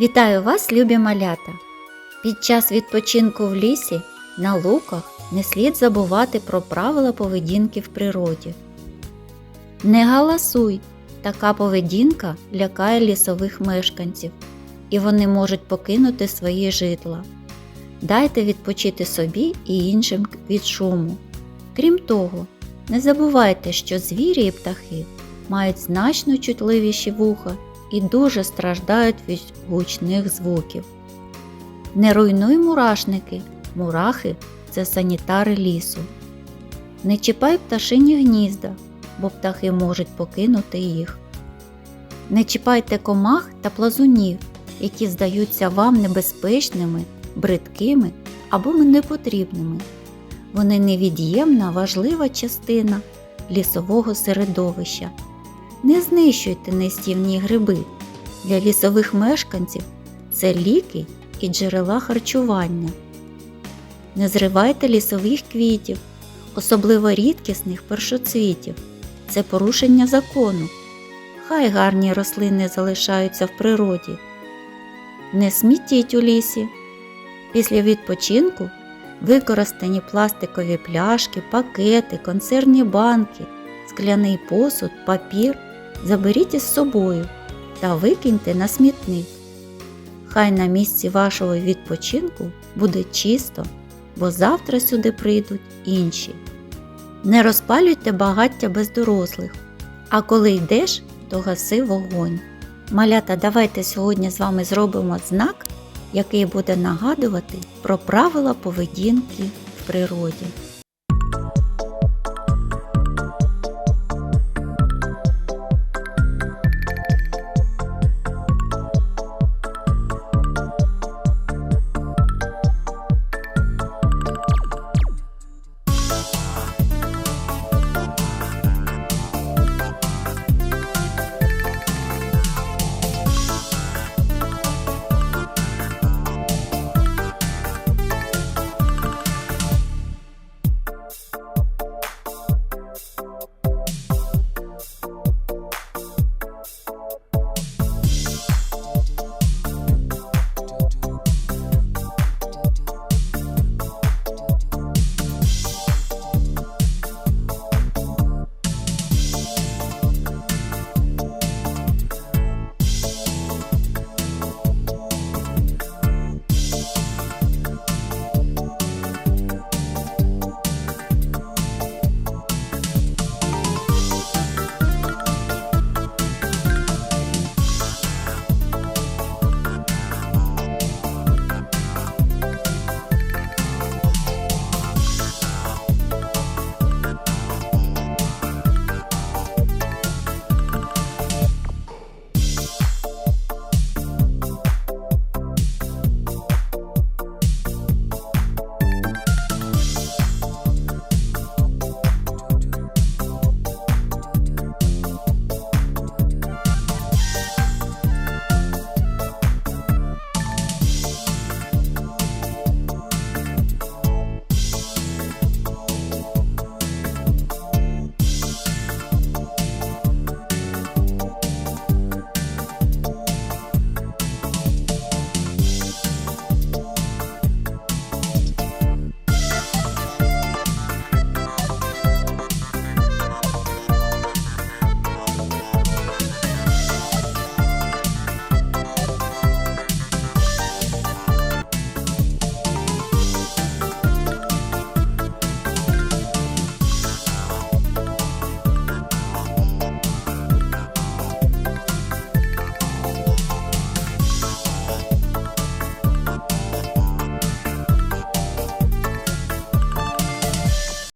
Вітаю вас, любі малята! Під час відпочинку в лісі на луках не слід забувати про правила поведінки в природі. Не галасуй! Така поведінка лякає лісових мешканців, і вони можуть покинути свої житла. Дайте відпочити собі і іншим від шуму. Крім того, не забувайте, що звірі і птахи мають значно чутливіші вуха і дуже страждають від гучних звуків. Не руйнуй мурашники, мурахи це санітари лісу. Не чіпай пташині гнізда, бо птахи можуть покинути їх. Не чіпайте комах та плазунів, які здаються вам небезпечними, бридкими або непотрібними. Вони невід'ємна важлива частина лісового середовища. Не знищуйте нестівні гриби. Для лісових мешканців це ліки і джерела харчування. Не зривайте лісових квітів, особливо рідкісних першоцвітів. Це порушення закону. Хай гарні рослини залишаються в природі. Не смітіть у лісі. Після відпочинку використані пластикові пляшки, пакети, консервні банки, скляний посуд, папір заберіть із собою та викиньте на смітник. Хай на місці вашого відпочинку буде чисто, бо завтра сюди прийдуть інші. Не розпалюйте багаття без дорослих, а коли йдеш, то гаси вогонь. Малята, давайте сьогодні з вами зробимо знак, який буде нагадувати про правила поведінки в природі.